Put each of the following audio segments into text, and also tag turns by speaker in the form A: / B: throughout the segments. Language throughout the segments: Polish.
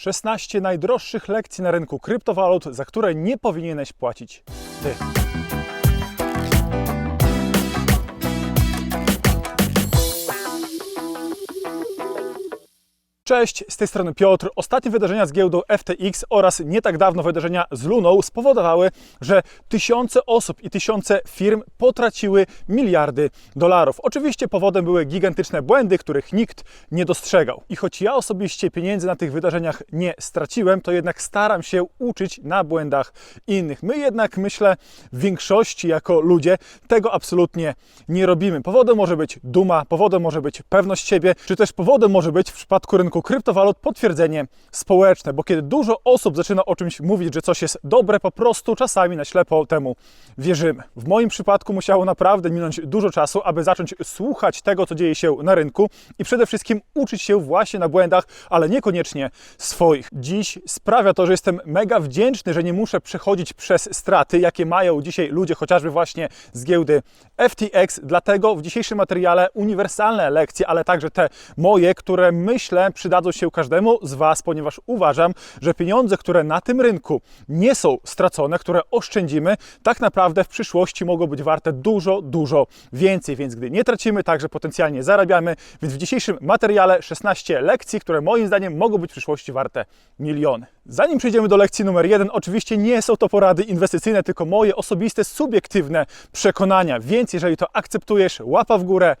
A: 16 najdroższych lekcji na rynku kryptowalut, za które nie powinieneś płacić ty. Cześć, z tej strony Piotr. Ostatnie wydarzenia z giełdą FTX oraz nie tak dawno wydarzenia z Luną spowodowały, że tysiące osób i tysiące firm potraciły miliardy dolarów. Oczywiście powodem były gigantyczne błędy, których nikt nie dostrzegał. I choć ja osobiście pieniędzy na tych wydarzeniach nie straciłem, to jednak staram się uczyć na błędach innych. My jednak, myślę, w większości jako ludzie tego absolutnie nie robimy. Powodem może być duma, powodem może być pewność siebie, czy też powodem może być w przypadku rynku kryptowalut potwierdzenie społeczne, bo kiedy dużo osób zaczyna o czymś mówić, że coś jest dobre, po prostu czasami na ślepo temu wierzymy. W moim przypadku musiało naprawdę minąć dużo czasu, aby zacząć słuchać tego, co dzieje się na rynku i przede wszystkim uczyć się właśnie na błędach, ale niekoniecznie swoich. Dziś sprawia to, że jestem mega wdzięczny, że nie muszę przechodzić przez straty, jakie mają dzisiaj ludzie, chociażby właśnie z giełdy FTX. Dlatego w dzisiejszym materiale uniwersalne lekcje, ale także te moje, które myślę przydadzą się każdemu z Was, ponieważ uważam, że pieniądze, które na tym rynku nie są stracone, które oszczędzimy, tak naprawdę w przyszłości mogą być warte dużo, dużo więcej. Więc gdy nie tracimy, także potencjalnie zarabiamy. Więc w dzisiejszym materiale 16 lekcji, które moim zdaniem mogą być w przyszłości warte miliony. Zanim przejdziemy do lekcji numer jeden, oczywiście nie są to porady inwestycyjne, tylko moje osobiste, subiektywne przekonania. Więc jeżeli to akceptujesz, łapa w górę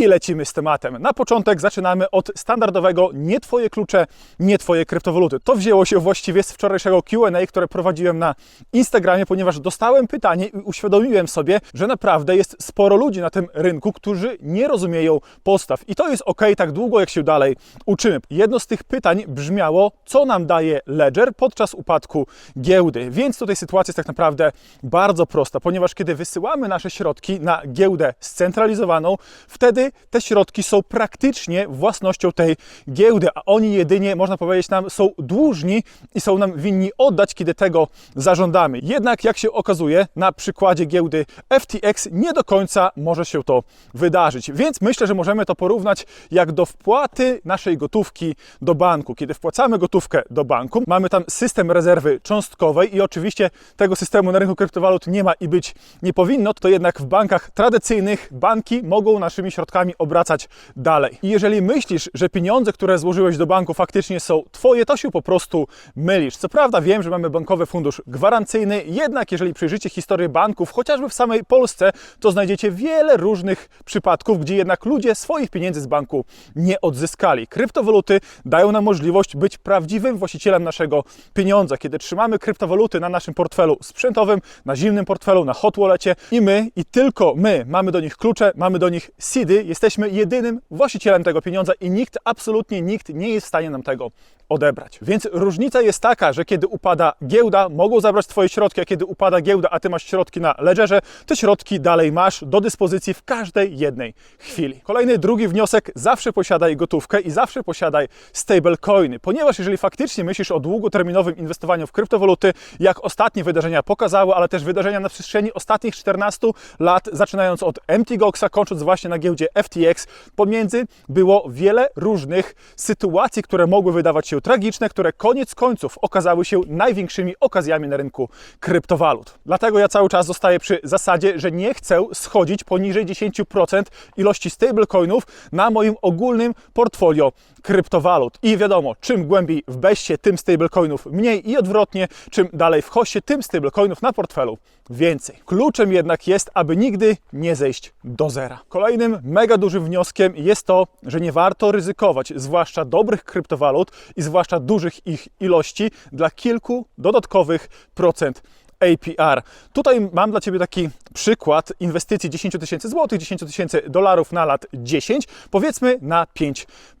A: i lecimy z tematem. Na początek zaczynamy od standardowego nie Twoje klucze, nie Twoje kryptowaluty. To wzięło się właściwie z wczorajszego Q&A, które prowadziłem na Instagramie, ponieważ dostałem pytanie i uświadomiłem sobie, że naprawdę jest sporo ludzi na tym rynku, którzy nie rozumieją postaw. I to jest ok tak długo, jak się dalej uczymy. Jedno z tych pytań brzmiało, co nam daje Ledger podczas upadku giełdy. Więc tutaj sytuacja jest tak naprawdę bardzo prosta, ponieważ kiedy wysyłamy nasze środki na giełdę scentralizowaną, wtedy te środki są praktycznie własnością tej giełdy, a oni jedynie, można powiedzieć, nam są dłużni i są nam winni oddać, kiedy tego zażądamy. Jednak, jak się okazuje, na przykładzie giełdy FTX nie do końca może się to wydarzyć. Więc myślę, że możemy to porównać jak do wpłaty naszej gotówki do banku. Kiedy wpłacamy gotówkę do banku, mamy tam system rezerwy cząstkowej i oczywiście tego systemu na rynku kryptowalut nie ma i być nie powinno, to jednak w bankach tradycyjnych banki mogą naszymi środkami obracać dalej. I jeżeli myślisz, że pieniądze, które złożyłeś do banku faktycznie są twoje, to się po prostu mylisz. Co prawda wiem, że mamy bankowy fundusz gwarancyjny, jednak jeżeli przejrzycie historię banków, chociażby w samej Polsce, to znajdziecie wiele różnych przypadków, gdzie jednak ludzie swoich pieniędzy z banku nie odzyskali. Kryptowaluty dają nam możliwość być prawdziwym właścicielem naszego pieniądza. Kiedy trzymamy kryptowaluty na naszym portfelu sprzętowym, na zimnym portfelu, na hot wallecie i my i tylko my mamy do nich klucze, mamy do nich seedy, jesteśmy jedynym właścicielem tego pieniądza i nikt, absolutnie nikt nie jest w stanie nam tego odebrać. Więc różnica jest taka, że kiedy upada giełda, mogą zabrać Twoje środki, a kiedy upada giełda, a Ty masz środki na ledgerze, te środki dalej masz do dyspozycji w każdej jednej chwili. Kolejny, drugi wniosek, zawsze posiadaj gotówkę i zawsze posiadaj stablecoiny, ponieważ jeżeli faktycznie myślisz o długoterminowym inwestowaniu w kryptowaluty, jak ostatnie wydarzenia pokazały, ale też wydarzenia na przestrzeni ostatnich 14 lat, zaczynając od Mt. Goxa, kończąc właśnie na giełdzie FTX, pomiędzy było wiele różnych sytuacji, które mogły wydawać się tragiczne, które koniec końców okazały się największymi okazjami na rynku kryptowalut. Dlatego ja cały czas zostaję przy zasadzie, że nie chcę schodzić poniżej 10% ilości stablecoinów na moim ogólnym portfolio kryptowalut. I wiadomo, czym głębiej w beście, tym stablecoinów mniej i odwrotnie, czym dalej w hoście, tym stablecoinów na portfelu więcej. Kluczem jednak jest, aby nigdy nie zejść do zera. Kolejnym mega dużym wnioskiem jest to, że nie warto ryzykować, zwłaszcza dobrych kryptowalut i zwłaszcza dużych ich ilości dla kilku dodatkowych procent APR. Tutaj mam dla Ciebie taki przykład inwestycji 10 tysięcy złotych, 10 tysięcy dolarów na lat 10, powiedzmy na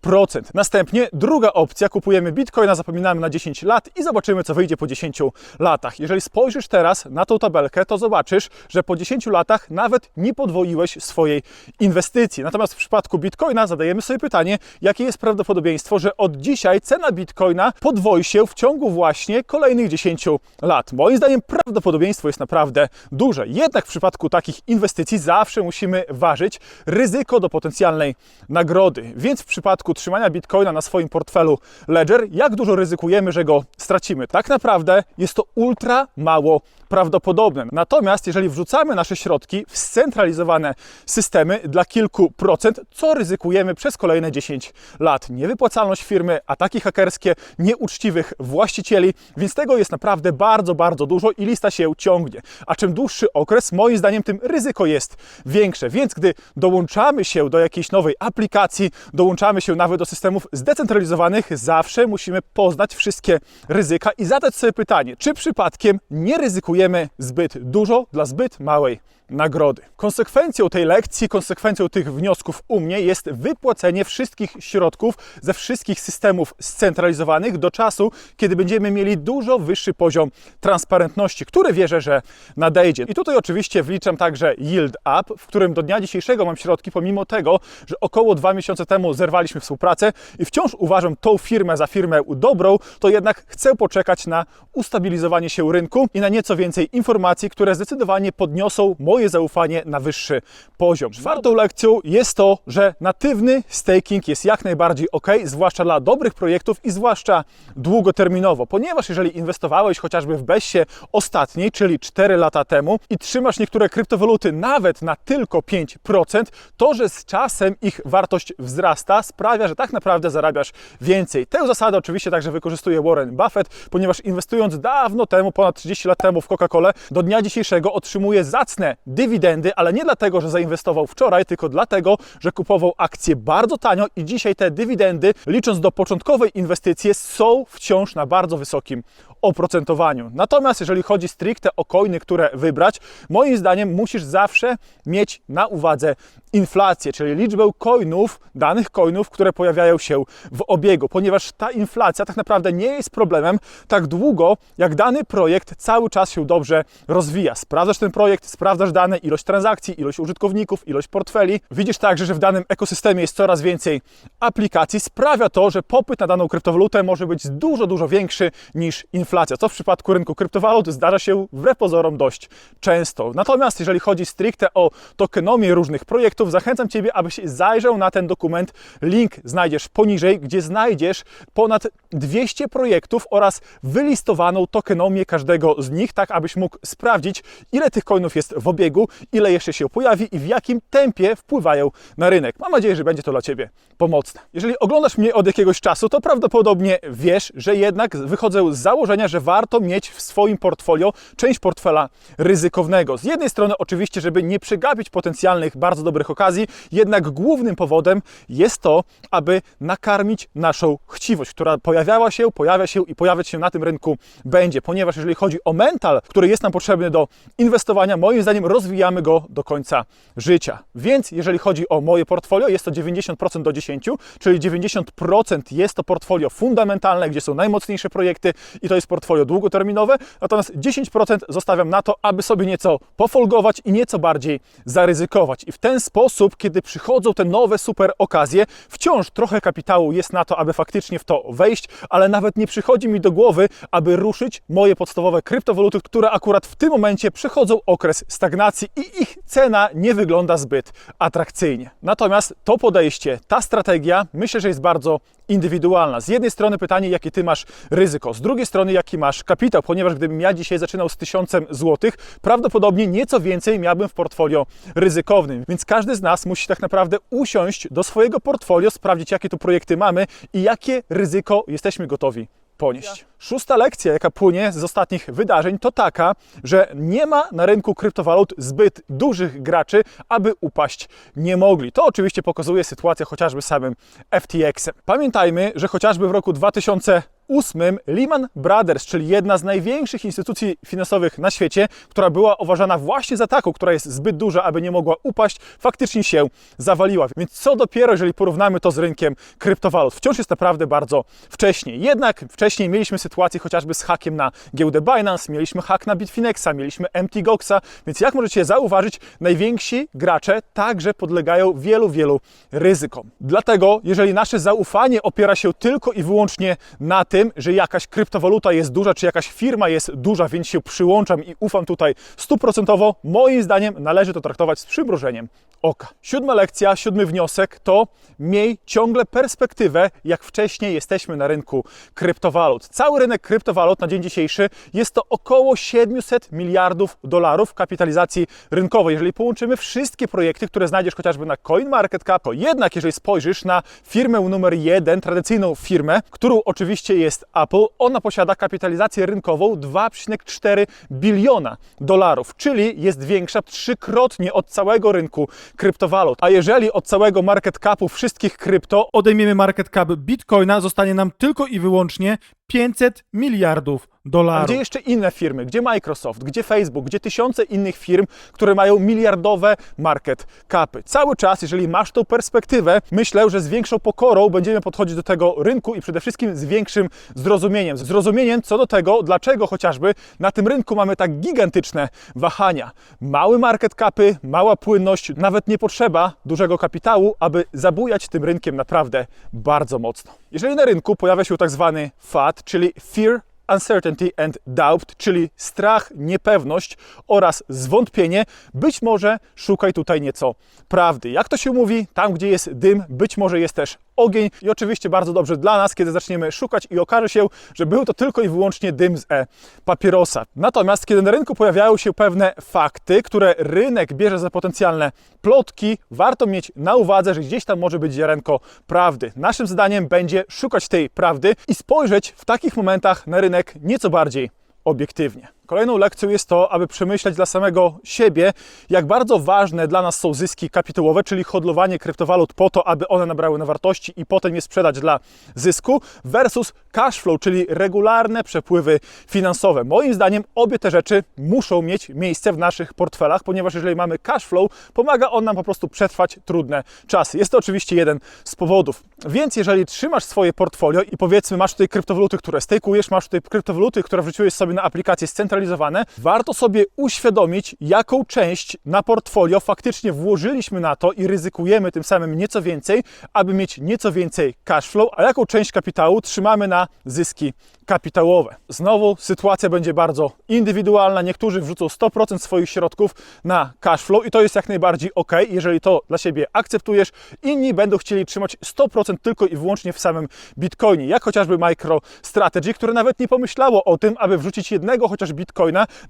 A: 5%. Następnie druga opcja, kupujemy bitcoina, zapominamy na 10 lat i zobaczymy, co wyjdzie po 10 latach. Jeżeli spojrzysz teraz na tą tabelkę, to zobaczysz, że po 10 latach nawet nie podwoiłeś swojej inwestycji. Natomiast w przypadku bitcoina zadajemy sobie pytanie, jakie jest prawdopodobieństwo, że od dzisiaj cena bitcoina podwoi się w ciągu właśnie kolejnych 10 lat. Moim zdaniem prawdopodobieństwo prawdopodobieństwo jest naprawdę duże. Jednak w przypadku takich inwestycji zawsze musimy ważyć ryzyko do potencjalnej nagrody. Więc w przypadku trzymania bitcoina na swoim portfelu Ledger, jak dużo ryzykujemy, że go stracimy? Tak naprawdę jest to ultra mało prawdopodobne. Natomiast jeżeli wrzucamy nasze środki w scentralizowane systemy dla kilku procent, co ryzykujemy przez kolejne 10 lat? Niewypłacalność firmy, ataki hakerskie, nieuczciwych właścicieli, więc tego jest naprawdę bardzo, bardzo dużo i lista się ciągnie. A czym dłuższy okres, moim zdaniem, tym ryzyko jest większe. Więc gdy dołączamy się do jakiejś nowej aplikacji, dołączamy się nawet do systemów zdecentralizowanych, zawsze musimy poznać wszystkie ryzyka i zadać sobie pytanie, czy przypadkiem nie ryzykujemy zbyt dużo dla zbyt małej nagrody. Konsekwencją tej lekcji, konsekwencją tych wniosków u mnie jest wypłacenie wszystkich środków ze wszystkich systemów scentralizowanych do czasu, kiedy będziemy mieli dużo wyższy poziom transparentności, który wierzę, że nadejdzie. I tutaj oczywiście wliczam także Yield Up, w którym do dnia dzisiejszego mam środki, pomimo tego, że około dwa miesiące temu zerwaliśmy współpracę i wciąż uważam tą firmę za firmę dobrą, to jednak chcę poczekać na ustabilizowanie się rynku i na nieco więcej informacji, które zdecydowanie podniosą moje zaufanie na wyższy poziom. Czwartą lekcją jest to, że natywny staking jest jak najbardziej ok, zwłaszcza dla dobrych projektów i zwłaszcza długoterminowo, ponieważ jeżeli inwestowałeś chociażby w Bessie ostatniej, czyli 4 lata temu i trzymasz niektóre kryptowaluty nawet na tylko 5%, to, że z czasem ich wartość wzrasta, sprawia, że tak naprawdę zarabiasz więcej. Tę zasadę oczywiście także wykorzystuje Warren Buffett, ponieważ inwestując dawno temu, ponad 30 lat temu w Coca-Colę, do dnia dzisiejszego otrzymuje zacne dywidendy, ale nie dlatego, że zainwestował wczoraj, tylko dlatego, że kupował akcje bardzo tanio i dzisiaj te dywidendy, licząc do początkowej inwestycji, są wciąż na bardzo wysokim oprocentowaniu. Natomiast jeżeli chodzi stricte o coiny, które wybrać, moim zdaniem musisz zawsze mieć na uwadze inflację, czyli liczbę coinów, danych coinów, które pojawiają się w obiegu, ponieważ ta inflacja tak naprawdę nie jest problemem tak długo, jak dany projekt cały czas się dobrze rozwija. Sprawdzasz ten projekt, sprawdzasz dane, ilość transakcji, ilość użytkowników, ilość portfeli. Widzisz także, że w danym ekosystemie jest coraz więcej aplikacji. Sprawia to, że popyt na daną kryptowalutę może być dużo, dużo większy niż inflacja, co w przypadku rynku kryptowalut zdarza się wbrew pozorom dość często. Natomiast jeżeli chodzi stricte o tokenomię różnych projektów, zachęcam Ciebie, abyś zajrzał na ten dokument. Link znajdziesz poniżej, gdzie znajdziesz ponad 200 projektów oraz wylistowaną tokenomię każdego z nich, tak abyś mógł sprawdzić, ile tych coinów jest w obiegu, ile jeszcze się pojawi i w jakim tempie wpływają na rynek. Mam nadzieję, że będzie to dla Ciebie pomocne. Jeżeli oglądasz mnie od jakiegoś czasu, to prawdopodobnie wiesz, że jednak wychodzę z założenia, że warto mieć w swoim portfolio część portfela ryzykownego. Z jednej strony oczywiście, żeby nie przegapić potencjalnych bardzo dobrych okazji, jednak głównym powodem jest to, aby nakarmić naszą chciwość, która pojawiała się, pojawia się i pojawiać się na tym rynku będzie, ponieważ jeżeli chodzi o mental, który jest nam potrzebny do inwestowania, moim zdaniem rozwijamy go do końca życia. Więc jeżeli chodzi o moje portfolio, jest to 90% do 10, czyli 90% jest to portfolio fundamentalne, gdzie są najmocniejsze projekty i to jest portfolio długoterminowe, natomiast 10% zostawiam na to, aby sobie nieco pofolgować i nieco bardziej zaryzykować. I w ten sposób, kiedy przychodzą te nowe super okazje, wciąż trochę kapitału jest na to, aby faktycznie w to wejść, ale nawet nie przychodzi mi do głowy, aby ruszyć moje podstawowe kryptowaluty, które akurat w tym momencie przechodzą okres stagnacji i ich cena nie wygląda zbyt atrakcyjnie. Natomiast to podejście, ta strategia, myślę, że jest bardzo indywidualna. Z jednej strony pytanie, jakie ty masz ryzyko, z drugiej strony, jaki masz kapitał, ponieważ gdybym ja dzisiaj zaczynał z tysiącem złotych, prawdopodobnie nieco więcej miałbym w portfolio ryzykownym. Więc każdy z nas musi tak naprawdę usiąść do swojego portfolio, sprawdzić, jakie tu projekty mamy i jakie ryzyko jesteśmy gotowi ponieść. Szósta lekcja, jaka płynie z ostatnich wydarzeń, to taka, że nie ma na rynku kryptowalut zbyt dużych graczy, aby upaść nie mogli. To oczywiście pokazuje sytuację chociażby samym FTX-em. Pamiętajmy, że chociażby w roku 2000 2008 Lehman Brothers, czyli jedna z największych instytucji finansowych na świecie, która była uważana właśnie za taką, która jest zbyt duża, aby nie mogła upaść, faktycznie się zawaliła. Więc co dopiero, jeżeli porównamy to z rynkiem kryptowalut, wciąż jest naprawdę bardzo wcześnie. Jednak wcześniej mieliśmy sytuację chociażby z hakiem na giełdę Binance, mieliśmy hak na Bitfinexa, mieliśmy MT Goxa, więc jak możecie zauważyć, najwięksi gracze także podlegają wielu, wielu ryzykom. Dlatego, jeżeli nasze zaufanie opiera się tylko i wyłącznie na tym, tym, że jakaś kryptowaluta jest duża, czy jakaś firma jest duża, więc się przyłączam i ufam tutaj stuprocentowo, moim zdaniem należy to traktować z przymrużeniem oka. Siódma lekcja, siódmy wniosek to miej ciągle perspektywę, jak wcześniej jesteśmy na rynku kryptowalut. Cały rynek kryptowalut na dzień dzisiejszy jest to około 700 miliardów dolarów kapitalizacji rynkowej. Jeżeli połączymy wszystkie projekty, które znajdziesz chociażby na CoinMarketCap, to jednak jeżeli spojrzysz na firmę numer jeden, tradycyjną firmę, którą oczywiście jest Apple, ona posiada kapitalizację rynkową 2,4 biliona dolarów, czyli jest większa trzykrotnie od całego rynku kryptowalut. A jeżeli od całego market capu wszystkich krypto odejmiemy market cap Bitcoina, zostanie nam tylko i wyłącznie 500 miliardów dolarów. A gdzie jeszcze inne firmy? Gdzie Microsoft? Gdzie Facebook? Gdzie tysiące innych firm, które mają miliardowe market capy? Cały czas, jeżeli masz tą perspektywę, myślę, że z większą pokorą będziemy podchodzić do tego rynku i przede wszystkim z większym zrozumieniem. Zrozumieniem co do tego, dlaczego chociażby na tym rynku mamy tak gigantyczne wahania. Mały market capy, mała płynność, nawet nie potrzeba dużego kapitału, aby zabujać tym rynkiem naprawdę bardzo mocno. Jeżeli na rynku pojawia się tak zwany FAT, czyli Fear uncertainty and doubt, czyli strach, niepewność oraz zwątpienie, być może szukaj tutaj nieco prawdy. Jak to się mówi, tam gdzie jest dym, być może jest też ogień i oczywiście bardzo dobrze dla nas, kiedy zaczniemy szukać i okaże się, że był to tylko i wyłącznie dym z e-papierosa. Natomiast kiedy na rynku pojawiają się pewne fakty, które rynek bierze za potencjalne plotki, warto mieć na uwadze, że gdzieś tam może być ziarenko prawdy. Naszym zadaniem będzie szukać tej prawdy i spojrzeć w takich momentach na rynek nieco bardziej obiektywnie. Kolejną lekcją jest to, aby przemyśleć dla samego siebie, jak bardzo ważne dla nas są zyski kapitałowe, czyli hodlowanie kryptowalut po to, aby one nabrały na wartości i potem je sprzedać dla zysku, versus cash flow, czyli regularne przepływy finansowe. Moim zdaniem obie te rzeczy muszą mieć miejsce w naszych portfelach, ponieważ jeżeli mamy cash flow, pomaga on nam po prostu przetrwać trudne czasy. Jest to oczywiście jeden z powodów. Więc jeżeli trzymasz swoje portfolio i powiedzmy masz tutaj kryptowaluty, które stakujesz, masz tutaj kryptowaluty, które wrzuciłeś sobie na aplikację scentralizowane, warto sobie uświadomić, jaką część na portfolio faktycznie włożyliśmy na to i ryzykujemy tym samym nieco więcej, aby mieć nieco więcej cash flow, a jaką część kapitału trzymamy na zyski kapitałowe. Znowu sytuacja będzie bardzo indywidualna. Niektórzy wrzucą 100% swoich środków na cash flow i to jest jak najbardziej ok, jeżeli to dla siebie akceptujesz. Inni będą chcieli trzymać 100% tylko i wyłącznie w samym Bitcoinie, jak chociażby MicroStrategy, które nawet nie pomyślało o tym, aby wrzucić jednego chociaż Bitcoina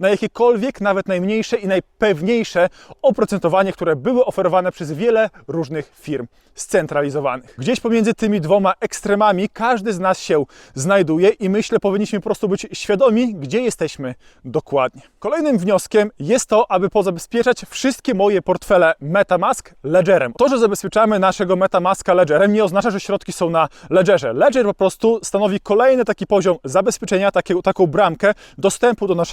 A: na jakiekolwiek, nawet najmniejsze i najpewniejsze oprocentowanie, które były oferowane przez wiele różnych firm scentralizowanych. Gdzieś pomiędzy tymi dwoma ekstremami każdy z nas się znajduje i myślę, powinniśmy po prostu być świadomi, gdzie jesteśmy dokładnie. Kolejnym wnioskiem jest to, aby pozabezpieczać wszystkie moje portfele MetaMask Ledgerem. To, że zabezpieczamy naszego MetaMaska Ledgerem nie oznacza, że środki są na Ledgerze. Ledger po prostu stanowi kolejny taki poziom zabezpieczenia, taką bramkę dostępu do naszego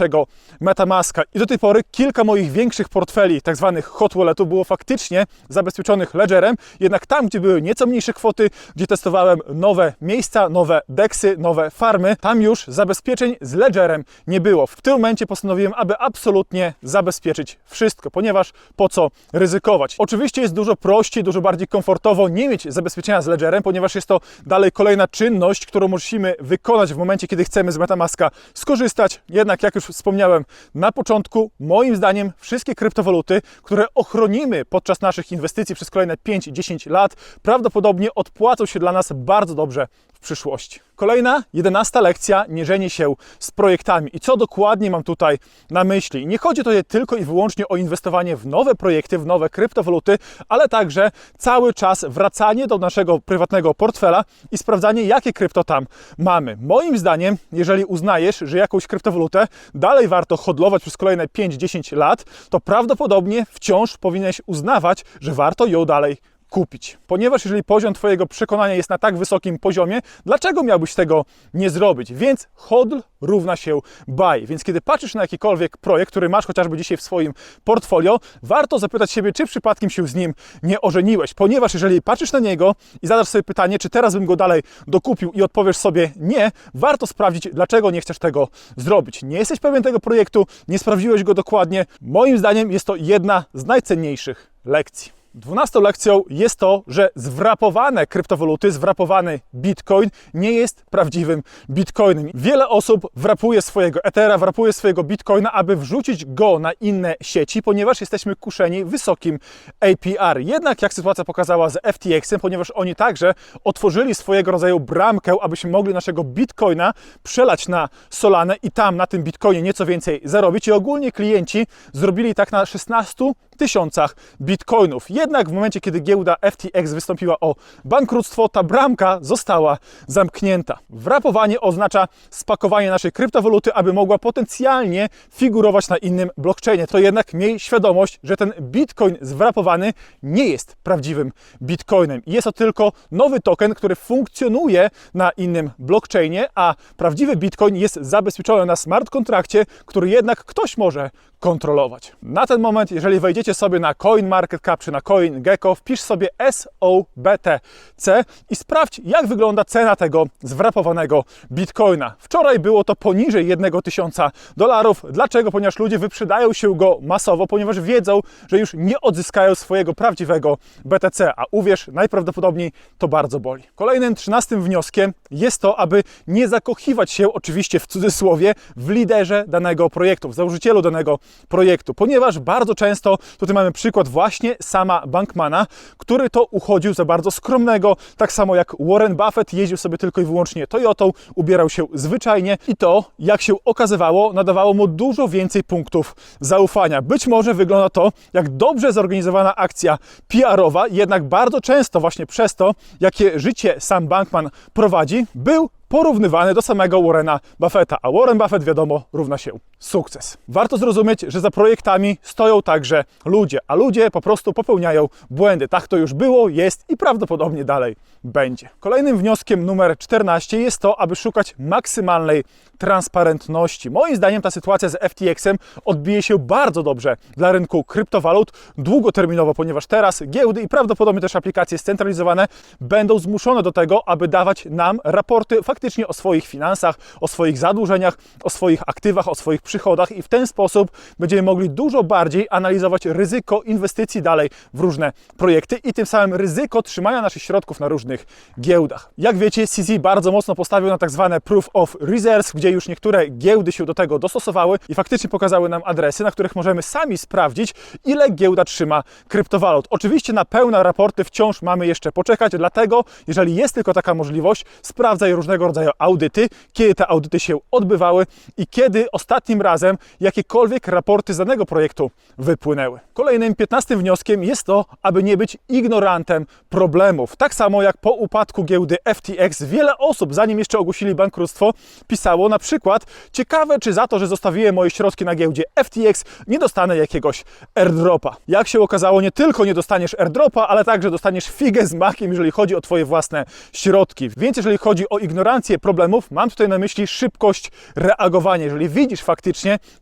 A: MetaMaska. I do tej pory kilka moich większych portfeli, tak zwanych hot walletów, było faktycznie zabezpieczonych Ledgerem, jednak tam, gdzie były nieco mniejsze kwoty, gdzie testowałem nowe miejsca, nowe deksy, nowe farmy, tam już zabezpieczeń z Ledgerem nie było. W tym momencie postanowiłem, aby absolutnie zabezpieczyć wszystko, ponieważ po co ryzykować? Oczywiście jest dużo prościej, dużo bardziej komfortowo nie mieć zabezpieczenia z Ledgerem, ponieważ jest to dalej kolejna czynność, którą musimy wykonać w momencie, kiedy chcemy z Metamaska skorzystać. Jednak, jak już wspomniałem na początku, moim zdaniem wszystkie kryptowaluty, które ochronimy podczas naszych inwestycji przez kolejne 5-10 lat, prawdopodobnie odpłacą się dla nas bardzo dobrze w przyszłości. Kolejna, jedenasta lekcja, mierzenie się z projektami. I co dokładnie mam tutaj na myśli? Nie chodzi tutaj tylko i wyłącznie o inwestowanie w nowe projekty, w nowe kryptowaluty, ale także cały czas wracanie do naszego prywatnego portfela i sprawdzanie, jakie krypto tam mamy. Moim zdaniem, jeżeli uznajesz, że jakąś kryptowalutę dalej warto hodlować przez kolejne 5-10 lat, to prawdopodobnie wciąż powinieneś uznawać, że warto ją dalej kupić. Ponieważ jeżeli poziom Twojego przekonania jest na tak wysokim poziomie, dlaczego miałbyś tego nie zrobić? Więc hodl równa się buy. Więc kiedy patrzysz na jakikolwiek projekt, który masz chociażby dzisiaj w swoim portfolio, warto zapytać siebie, czy przypadkiem się z nim nie ożeniłeś. Ponieważ jeżeli patrzysz na niego i zadasz sobie pytanie, czy teraz bym go dalej dokupił i odpowiesz sobie nie, warto sprawdzić, dlaczego nie chcesz tego zrobić. Nie jesteś pewien tego projektu, nie sprawdziłeś go dokładnie. Moim zdaniem jest to jedna z najcenniejszych lekcji. Dwunastą lekcją jest to, że zwrapowane kryptowaluty, zwrapowany bitcoin nie jest prawdziwym bitcoinem. Wiele osób wrapuje swojego Ethera, wrapuje swojego bitcoina, aby wrzucić go na inne sieci, ponieważ jesteśmy kuszeni wysokim APR. Jednak jak sytuacja pokazała z FTX-em, ponieważ oni także otworzyli swojego rodzaju bramkę, abyśmy mogli naszego bitcoina przelać na Solanę i tam na tym bitcoinie nieco więcej zarobić. I ogólnie klienci zrobili tak na 16 tysiącach bitcoinów. Jednak w momencie, kiedy giełda FTX wystąpiła o bankructwo, ta bramka została zamknięta. Wrapowanie oznacza spakowanie naszej kryptowaluty, aby mogła potencjalnie figurować na innym blockchainie. To jednak miej świadomość, że ten bitcoin zwrapowany nie jest prawdziwym bitcoinem. Jest to tylko nowy token, który funkcjonuje na innym blockchainie, a prawdziwy bitcoin jest zabezpieczony na smart kontrakcie, który jednak ktoś może kontrolować. Na ten moment, jeżeli wejdziecie sobie na CoinMarketCap czy na CoinGecko, wpisz sobie SOBTC i sprawdź, jak wygląda cena tego zwrapowanego bitcoina. Wczoraj było to poniżej 1000 dolarów. Dlaczego? Ponieważ ludzie wyprzedają się go masowo, ponieważ wiedzą, że już nie odzyskają swojego prawdziwego BTC, a uwierz, najprawdopodobniej to bardzo boli. Kolejnym, trzynastym wnioskiem jest to, aby nie zakochiwać się, oczywiście w cudzysłowie, w liderze danego projektu, w założycielu danego projektu, ponieważ bardzo często, tutaj mamy przykład właśnie sama Bankmana, który to uchodził za bardzo skromnego, tak samo jak Warren Buffett jeździł sobie tylko i wyłącznie Toyotą, ubierał się zwyczajnie i to, jak się okazywało, nadawało mu dużo więcej punktów zaufania. Być może wygląda to jak dobrze zorganizowana akcja PR-owa, jednak bardzo często właśnie przez to, jakie życie sam Bankman prowadzi, był porównywany do samego Warrena Buffetta, a Warren Buffett wiadomo równa się sukces. Warto zrozumieć, że za projektami stoją także ludzie, a ludzie po prostu popełniają błędy. Tak to już było, jest i prawdopodobnie dalej będzie. Kolejnym wnioskiem numer 14 jest to, aby szukać maksymalnej transparentności. Moim zdaniem ta sytuacja z FTX-em odbije się bardzo dobrze dla rynku kryptowalut długoterminowo, ponieważ teraz giełdy i prawdopodobnie też aplikacje scentralizowane będą zmuszone do tego, aby dawać nam raporty faktycznie o swoich finansach, o swoich zadłużeniach, o swoich aktywach, o swoich przychodach i w ten sposób będziemy mogli dużo bardziej analizować ryzyko inwestycji dalej w różne projekty i tym samym ryzyko trzymania naszych środków na różnych giełdach. Jak wiecie, CZ bardzo mocno postawił na tak zwane proof of reserves, gdzie już niektóre giełdy się do tego dostosowały i faktycznie pokazały nam adresy, na których możemy sami sprawdzić, ile giełda trzyma kryptowalut. Oczywiście na pełne raporty wciąż mamy jeszcze poczekać, dlatego jeżeli jest tylko taka możliwość, sprawdzaj różnego rodzaju audyty, kiedy te audyty się odbywały i kiedy ostatnim razem jakiekolwiek raporty z danego projektu wypłynęły. Kolejnym, piętnastym wnioskiem jest to, aby nie być ignorantem problemów. Tak samo jak po upadku giełdy FTX, wiele osób, zanim jeszcze ogłosili bankructwo, pisało na przykład, ciekawe czy za to, że zostawiłem moje środki na giełdzie FTX, nie dostanę jakiegoś airdropa. Jak się okazało, nie tylko nie dostaniesz airdropa, ale także dostaniesz figę z makiem, jeżeli chodzi o Twoje własne środki. Więc jeżeli chodzi o ignorancję problemów, mam tutaj na myśli szybkość reagowania. Jeżeli widzisz faktycznie,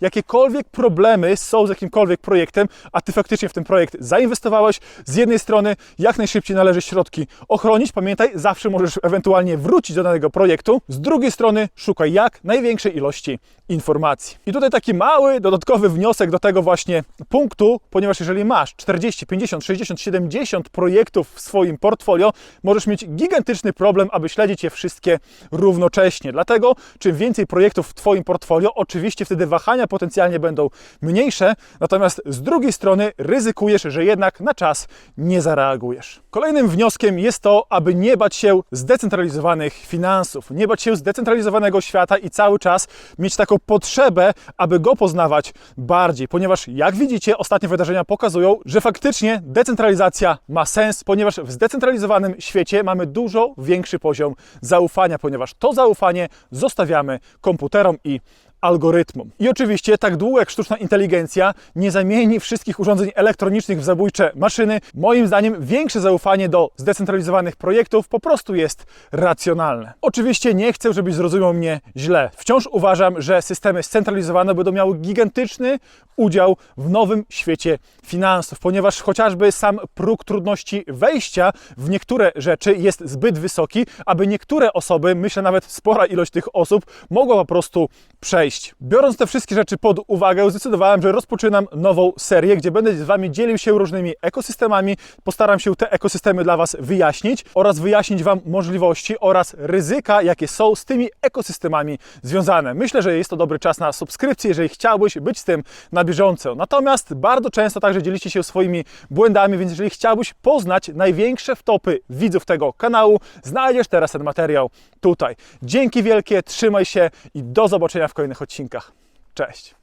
A: jakiekolwiek problemy są z jakimkolwiek projektem, a Ty faktycznie w ten projekt zainwestowałeś, z jednej strony jak najszybciej należy środki ochronić, pamiętaj, zawsze możesz ewentualnie wrócić do danego projektu, z drugiej strony szukaj jak największej ilości informacji. I tutaj taki mały, dodatkowy wniosek do tego właśnie punktu, ponieważ jeżeli masz 40, 50, 60, 70 projektów w swoim portfolio, możesz mieć gigantyczny problem, aby śledzić je wszystkie równocześnie. Dlatego czym więcej projektów w Twoim portfolio, oczywiście wtedy wahania potencjalnie będą mniejsze, natomiast z drugiej strony ryzykujesz, że jednak na czas nie zareagujesz. Kolejnym wnioskiem jest to, aby nie bać się zdecentralizowanych finansów, nie bać się zdecentralizowanego świata i cały czas mieć taką potrzebę, aby go poznawać bardziej, ponieważ jak widzicie, ostatnie wydarzenia pokazują, że faktycznie decentralizacja ma sens, ponieważ w zdecentralizowanym świecie mamy dużo większy poziom zaufania, ponieważ to zaufanie zostawiamy komputerom i algorytmom. I oczywiście, tak długo jak sztuczna inteligencja nie zamieni wszystkich urządzeń elektronicznych w zabójcze maszyny, moim zdaniem większe zaufanie do zdecentralizowanych projektów po prostu jest racjonalne. Oczywiście nie chcę, żebyś zrozumiał mnie źle. Wciąż uważam, że systemy scentralizowane będą miały gigantyczny udział w nowym świecie finansów, ponieważ chociażby sam próg trudności wejścia w niektóre rzeczy jest zbyt wysoki, aby niektóre osoby, myślę nawet spora ilość tych osób, mogła po prostu przejść. Biorąc te wszystkie rzeczy pod uwagę, zdecydowałem, że rozpoczynam nową serię, gdzie będę z Wami dzielił się różnymi ekosystemami. Postaram się te ekosystemy dla Was wyjaśnić oraz wyjaśnić Wam możliwości oraz ryzyka, jakie są z tymi ekosystemami związane. Myślę, że jest to dobry czas na subskrypcję, jeżeli chciałbyś być z tym na bieżąco. Natomiast bardzo często także dzielicie się swoimi błędami, więc jeżeli chciałbyś poznać największe wtopy widzów tego kanału, znajdziesz teraz ten materiał tutaj. Dzięki wielkie, trzymaj się i do zobaczenia w kolejnych odcinkach. Cześć!